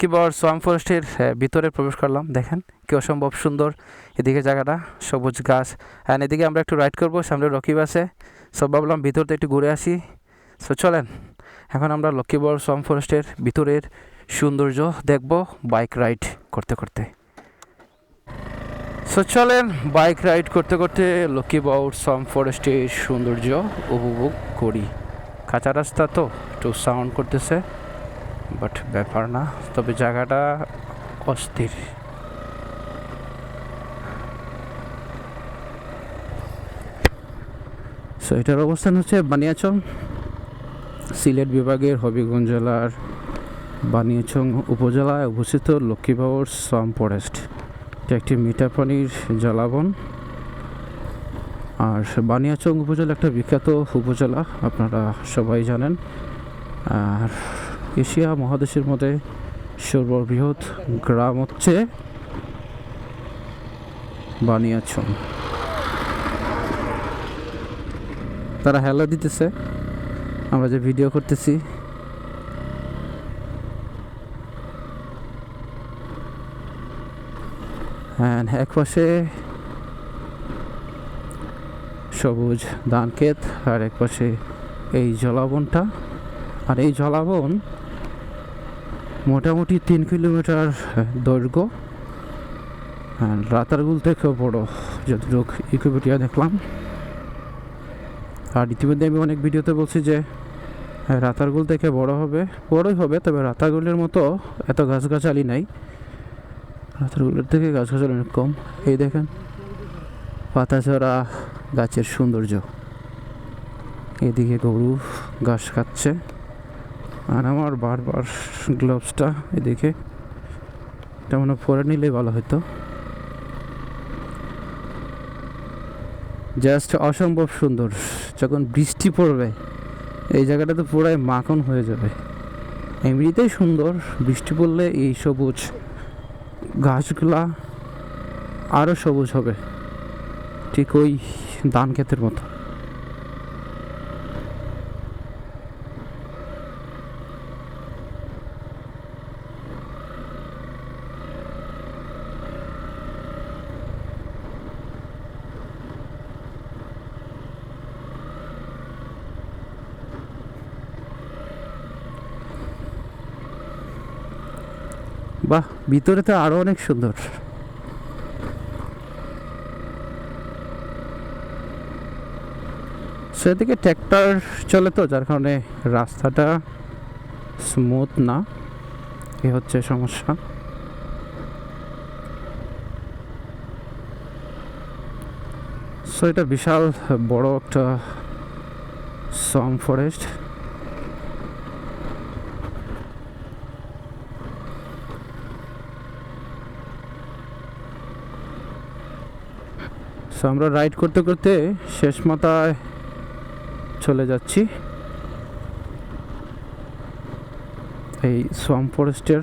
কিবার swamp ফরেস্টের ভিতরে প্রবেশ করলাম। দেখেন, কি অসম্ভব সুন্দর এদিকে জায়গাটা, সবুজ গাছ। অ্যান্ড এদিকে আমরা একটু রাইড করব, সামনে রকিব আছে সব ভাবলাম ভিতরতে একটু ঘুরে আসি। সো চলেন। এখন আমরা লক্ষ্মীবর সোয়াম ফরেস্টের ভিতরের সৌন্দর্য দেখব বাইক রাইড করতে করতে। সো চলেন বাইক রাইড করতে করতে লক্ষ্মীবাউর সোয়াম ফরেস্টের সৌন্দর্য উপভোগ করি। কাঁচা রাস্তা তো, একটু সাউন্ড করতেছে। বাট ব্যাপার না, তবে জায়গাটা অস্থির। সো এটার অবস্থান হচ্ছে বানিয়াচং, সিলেট বিভাগের হবিগঞ্জ জেলার বানিয়াচং উপজেলায় অবস্থিত লক্ষ্মীবাবুর সাম ফরেস্ট। এটা একটি মিঠা পানির জলাবন। আর বানিয়াচং উপজেলা একটা বিখ্যাত উপজেলা, আপনারা সবাই জানেন। আর এশিয়া মহাদেশের মধ্যে সর্ববৃহৎ গ্রাম হচ্ছে বানিয়াচং। তারা হেলা দিতেছে। আমরা যে ভিডিও করতেছি হ্যাঁ এক পাশে সবুজ ধান ক্ষেত আর এক পাশে এই জলাবনটা। আর এই জলাবন মোটামুটি তিন কিলোমিটার দৈর্ঘ্য। আর রাতারগুল থেকেও বড়। যতটুকু ইকুইপিটিয়া দেখলাম। আর ইতিমধ্যে আমি অনেক ভিডিওতে বলছি যে হ্যাঁ, রাতারগুল থেকে বড় হবে বড়ই হবে তবে রাতারগুলের মতো এত গাছগাছালি নাই। রাতারগুলের থেকে গাছগাছালি অনেক কম। এই দেখেন পাতাঝরা গাছের সৌন্দর্য। এদিকে গরু ঘাস খাচ্ছে। আর আমার বারবার গ্লোভসটা এদিকে এটা মনে পরে নিলেই ভালো হতো। জাস্ট অসম্ভব সুন্দর। যখন বৃষ্টি পড়বে, এই জায়গাটা তো পুরাই মাখন হয়ে যাবে। এমনিতেই সুন্দর, বৃষ্টি পড়লে এই সবুজ গাছগুলা আরও সবুজ হবে। ঠিক ওই ধান ক্ষেতের মতো। বাহ, ভিতরে তো আরও অনেক সুন্দর। সেদিকে ট্র্যাক্টর চলে তো, যার কারণে রাস্তাটা স্মুথ না। এ হচ্ছে সমস্যা। সো এটা বিশাল বড় একটা সম ফরেস্ট সো আমরা রাইড করতে করতে শেষ মাথায় চলে যাচ্ছি। এই সোয়াম ফরেস্টের